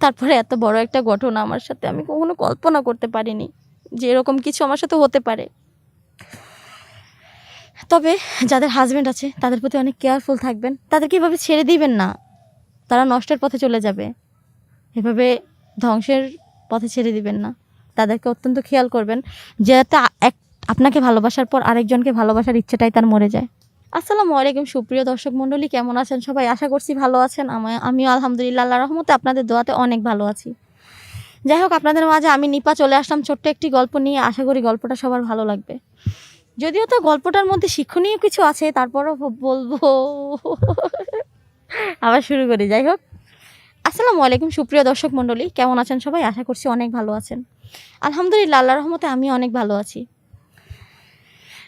তারপরে এত বড় একটা ঘটনা আমার সাথে আমি কখনো কল্পনা করতে পারিনি যে এরকম কিছু আমার সাথে হতে পারে। তবে যাদের হাজব্যান্ড আছে, তাদের প্রতি অনেক কেয়ারফুল থাকবেন। তাদেরকে এভাবে ছেড়ে দিবেন না। তারা নষ্টের পথে চলে যাবে। এভাবে ধ্বংসের পথে ছেড়ে দিবেন না। তাদেরকে অত্যন্ত খেয়াল করবেন। যাতে এক আপনাকে ভালোবাসার পর আরেকজনকে ভালোবাসার ইচ্ছেটাই তার মরে যায়। আসসালামু আলাইকুম, সুপ্রিয় দর্শক মণ্ডলী, কেমন আছেন সবাই? আশা করছি ভালো আছেন। আমি- আমিও আলহামদুলিল্লাহ আল্লাহ রহমতে আপনাদের দোয়াতে অনেক ভালো আছি। যাই হোক, আপনাদের মাঝে আমি নিপা চলে আসলাম ছোট্ট একটি গল্প নিয়ে। আশা করি গল্পটা সবার ভালো লাগবে। যদিও তো গল্পটার মধ্যে শিক্ষণীয় কিছু আছে, তারপরও বলব। আবার শুরু করি, যাই হোক। আসসালামু আলাইকুম, সুপ্রিয় দর্শক মণ্ডলী, কেমন আছেন সবাই? আশা করছি অনেক ভালো আছেন। আলহামদুলিল্লাহ আল্লাহ রহমতে আমি অনেক ভালো আছি।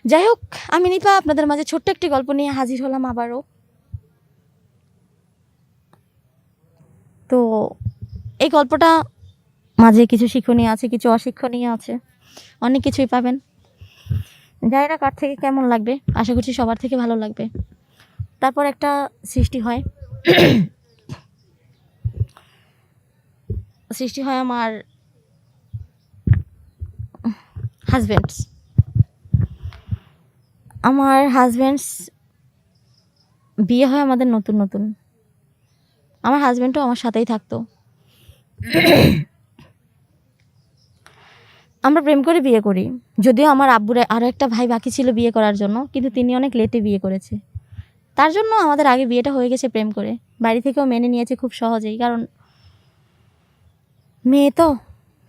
যাই হোক আমি নিপা আপনাদের মাঝে ছোট্ট একটি গল্প নিয়ে হাজির হলাম আবারও। তো এই গল্পটা মাঝে কিছু শিক্ষণীয় আছে, কিছু অশিক্ষণীয় আছে। অনেক কিছুই পাবেন। জানি না কার থেকে কেমন লাগবে? আশা করছি সবার থেকে ভালো লাগবে। তারপর একটা সৃষ্টি হয়। সৃষ্টি হয় আমার হাজব্যান্ডস আমার হাজব্যান্ডস বিয়ে হয় আমাদের নতুন নতুন। আমার হাজব্যান্ডও আমার সাথেই থাকতো। আমরা প্রেম করে বিয়ে করি। যদিও আমার আব্বুর আরও একটা ভাই বাকি ছিল বিয়ে করার জন্য, কিন্তু তিনি অনেক লেটে বিয়ে করেছে। তার জন্য আমাদের আগে বিয়েটা হয়ে গেছে প্রেম করে। বাড়ি থেকেও মেনে নিয়েছে খুব সহজেই, কারণ মেয়ে তো,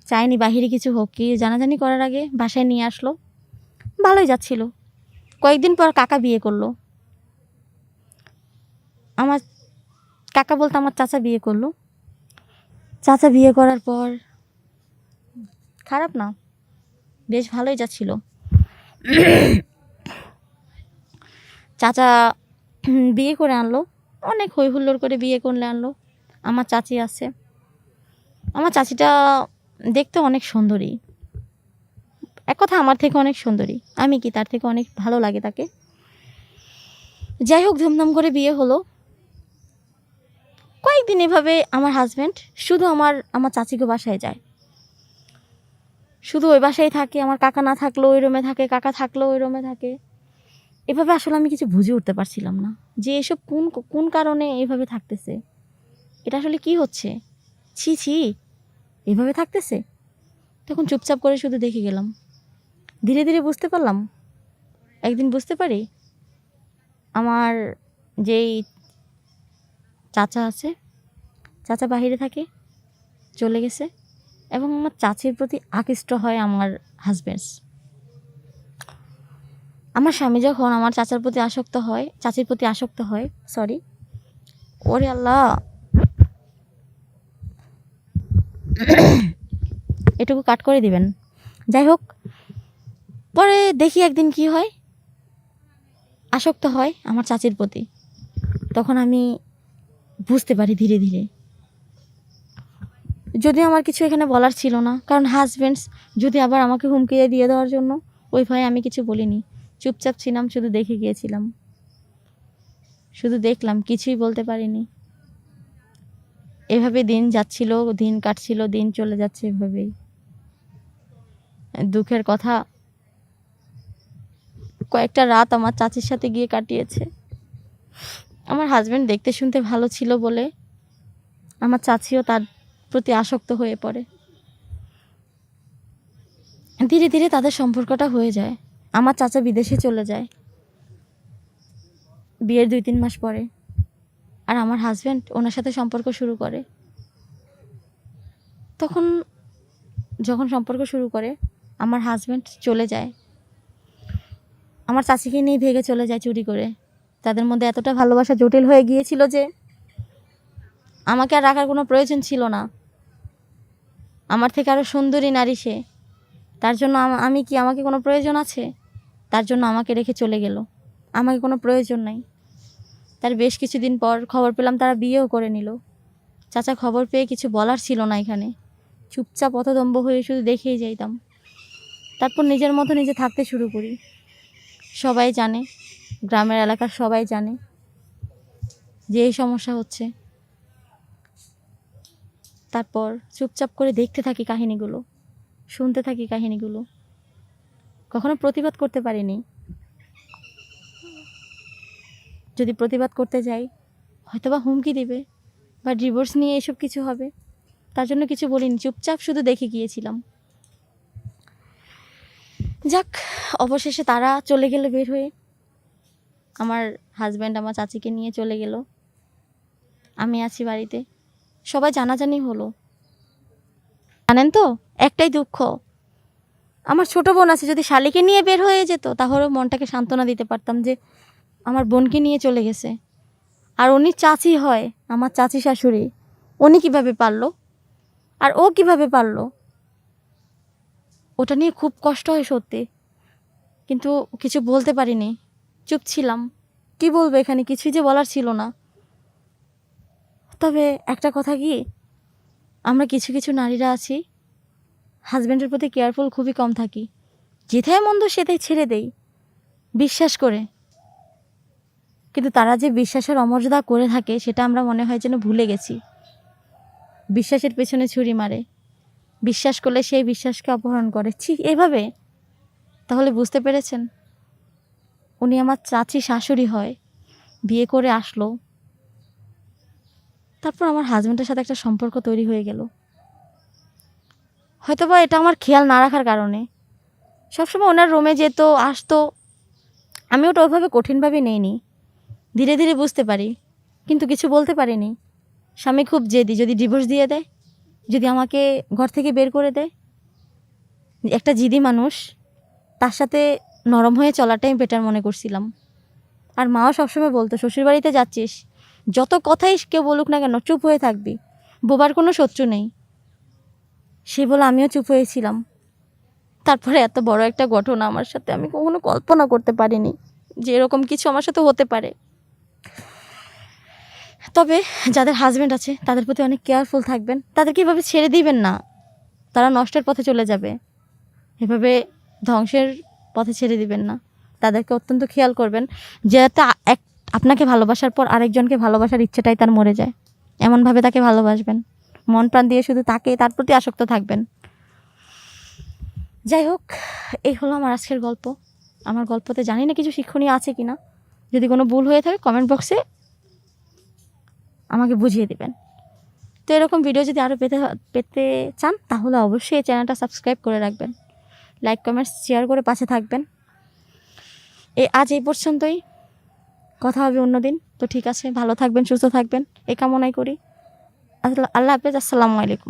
চায়নি বাহিরে কিছু হোক, কি জানাজানি করার আগে বাসায় নিয়ে আসলো। ভালোই যাচ্ছিল। কয়েকদিন পর কাকা বিয়ে করল। আমার কাকা বলতে আমার চাচা বিয়ে করল। চাচা বিয়ে করার পর খারাপ না, বেশ ভালোই যাচ্ছিল। চাচা বিয়ে করে আনলো, অনেক হই হুল্লোড় করে বিয়ে করলে আনলো। আমার চাচি আছে। আমার চাচিটা দেখতে অনেক সুন্দরী। এক কথা, আমার থেকে অনেক সুন্দরী। আমি কি তার থেকে অনেক ভালো লাগে তাকে? যাই হোক ধুমধাম করে বিয়ে হলো। কয়েকদিন এভাবে আমার হাজব্যান্ড শুধু আমার আমার চাচিকে বাসায় যায়। শুধু ওই বাসায় থাকে, আমার কাকা না থাকলেও ওই রুমে থাকে, কাকা থাকলেও ওই রুমে থাকে। এভাবে আসলে আমি কিছু বুঝে উঠতে পারছিলাম না যে এসব কোন কোন কারণে এভাবে থাকতেছে। এটা আসলে কি হচ্ছে? ছি ছি, এভাবে থাকতেছে? তখন চুপচাপ করে শুধু দেখে গেলাম। ধীরে ধীরে বুঝতে পারলাম। একদিন বুঝতে পারি আমার যেই চাচা আছে, চাচা বাহিরে থাকে, চলে গেছে এবং আমার চাচির প্রতি আকৃষ্ট হয় আমার হাজব্যান্ডস আমার স্বামী যখন আমার চাচার প্রতি আসক্ত হয়, চাচির প্রতি আসক্ত হয় সরি ওরে আল্লাহ, এটুকু কাট করে দিবেন। যাই হোক পরে দেখি একদিন কি হয়। আসক্ত হয় আমার চাচির প্রতি। তখন আমি বুঝতে পারি ধীরে ধীরে। যদি আমার কিছু এখানে বলার ছিল না, কারণ হাজব্যান্ডস যদি আবার আমাকে হুমকি দিয়ে দেওয়ার জন্য, ওই ভয়ে আমি কিছু বলিনি। চুপচাপ ছিলাম, শুধু দেখে গিয়েছিলাম। শুধু দেখলাম, কিছুই বলতে পারিনি। এভাবে দিন যাচ্ছিল, দিন কাটছিল, দিন চলে যাচ্ছে এভাবেই। দুঃখের কথা কয়েকটা রাত আমার চাচির সাথে গিয়ে কাটিয়েছে। আমার হাজব্যান্ড দেখতে শুনতে ভালো ছিল বলে আমার চাচিও তার প্রতি আসক্ত হয়ে পড়ে। ধীরে ধীরে তাদের সম্পর্কটা হয়ে যায়। আমার চাচা বিদেশে চলে যায়। বিয়ের দুই তিন মাস পরে। আর আমার হাজব্যান্ড ওনার সাথে সম্পর্ক শুরু করে। তখন যখন সম্পর্ক শুরু করে, আমার হাজব্যান্ড চলে যায়। আমার চাচিকে নিয়ে ভেগে চলে যায় চুরি করে। তাদের মধ্যে এতটা ভালোবাসা জটিল হয়ে গিয়েছিল যে আমাকে আর রাখার কোনো প্রয়োজন ছিল না। আমার থেকে আরও সুন্দরী নারী সে। তার জন্য আমি কি আমাকে কোনো প্রয়োজন আছে? তার জন্য আমাকে রেখে চলে গেল। আমাকে কোনো প্রয়োজন নাই। তার বেশ কিছুদিন পর খবর পেলাম তারা বিয়েও করে নিল। চাচা খবর পেয়ে কিছু বলার ছিল না এখানে। চুপচাপ পথদম্ব হয়ে শুধু দেখেই যাইতাম। তারপর নিজের মতো নিজে থাকতে শুরু করি। সবাই জানে, গ্রামের এলাকার সবাই জানে যে এই সমস্যা হচ্ছে। তারপর চুপচাপ করে দেখতে থাকি কাহিনীগুলো, শুনতে থাকি কাহিনীগুলো। কখনো প্রতিবাদ করতে পারিনি। যদি প্রতিবাদ করতে যাই, হয়তোবা হুমকি দিবে বা ডিভোর্স নিয়ে এসব কিছু হবে, তার জন্য কিছু বলিনি, চুপচাপ শুধু দেখে গিয়েছিলাম। যাক, অবশেষে তারা চলে গেল বের হয়ে। আমার হাজব্যান্ড আমার চাচিকে নিয়ে চলে গেল। আমি আছি বাড়িতে। সবাই জানাজানি হলো। জানেন তো, একটাই দুঃখ। আমার ছোট বোন আছে, যদি শালিকে নিয়ে বের হয়ে যেত তাহলে মনটাকে সান্ত্বনা দিতে পারতাম যে আমার বোনকে নিয়ে চলে গেছে। আর উনি চাচি হয়, আমার চাচি শাশুড়ি। উনি কীভাবে পারল? আর ও কীভাবে পারল? ওটা নিয়ে খুব কষ্ট হয় সত্যি। কিন্তু কিছু বলতে পারিনি। চুপ ছিলাম। কি বলব এখানে? কিছুই যে বলার ছিল না। তবে একটা কথা কি? আমরা কিছু কিছু নারীরা আছি। হাজব্যান্ডের প্রতি কেয়ারফুল খুবই কম থাকি। যেথায় মন্দ সেটাই ছেড়ে দেই। বিশ্বাস করে। কিন্তু তারা যে বিশ্বাসের অমর্যাদা করে থাকে, সেটা আমরা মনে হয় যেন ভুলে গেছি। বিশ্বাসের পেছনে ছুরি মারে। বিশ্বাস করলে সেই বিশ্বাসকে অপহরণ করে। ছি, এভাবে? তাহলে বুঝতে পেরেছেন? উনি আমার চাচি শাশুড়ি হয়। বিয়ে করে আসলো। তারপর আমার হাজব্যান্ডের সাথে একটা সম্পর্ক তৈরি হয়ে গেল। হয়তো বা এটা আমার খেয়াল না রাখার কারণে। সবসময় ওনার রুমে যেত, আসতো। আমি ওটা ওইভাবে কঠিনভাবে নেইনি। ধীরে ধীরে বুঝতে পারি। কিন্তু কিছু বলতে পারিনি। স্বামী খুব জেদি, যদি ডিভোর্স দিয়ে দেয়। যদি আমাকে ঘর থেকে বের করে দেয়? একটা জিদি মানুষ, তার সাথে নরম হয়ে চলাটাই বেটার মনে করছিলাম। আর মাও সবসময় বলতো, শ্বশুরবাড়িতে যাচ্ছিস, যত কথাই কেউ বলুক না কেন, চুপ হয়ে থাকবি, বোবার কোনো শত্রু নেই। সে বলে, আমিও চুপ হয়েছিলাম। তারপরে এত বড় একটা ঘটনা আমার সাথে আমি কখনো কল্পনা করতে পারিনি যে এরকম কিছু আমার সাথে হতে পারে। তবে যাদের হাজব্যান্ড আছে, তাদের প্রতি অনেক কেয়ারফুল থাকবেন। তাদেরকে এভাবে ছেড়ে দিবেন না। তারা নষ্টের পথে চলে যাবে। এভাবে ধ্বংসের পথে ছেড়ে দিবেন না। তাদেরকে অত্যন্ত খেয়াল করবেন, যাতে এক, আপনাকে ভালোবাসার পর আরেকজনকে ভালোবাসার ইচ্ছেটাই তার মরে যায়। এমনভাবে তাকে ভালোবাসবেন। মন প্রাণ দিয়ে শুধু তাকে, তার প্রতি আসক্ত থাকবেন। যাই হোক, এই হলো আমার আজকের গল্প। আমার গল্পতে জানি না কিছু শিক্ষণীয় আছে কি না যদি কোনো ভুল হয়ে থাকে কমেন্ট বক্সে আমাকে বুঝিয়ে দেবেন। তো এরকম ভিডিও যদি আরও পেতে পেতে চান, তাহলে অবশ্যই এই চ্যানেলটা সাবস্ক্রাইব করে রাখবেন। লাইক কমেন্টস শেয়ার করে পাশে থাকবেন। এ, আজ এই পর্যন্তই। কথা হবে অন্যদিন তো ঠিক আছে, ভালো থাকবেন, সুস্থ থাকবেন। এ কামনাই করি। আল্লাহ আল্লাহ হাফেজ, আসসালামু আলাইকুম।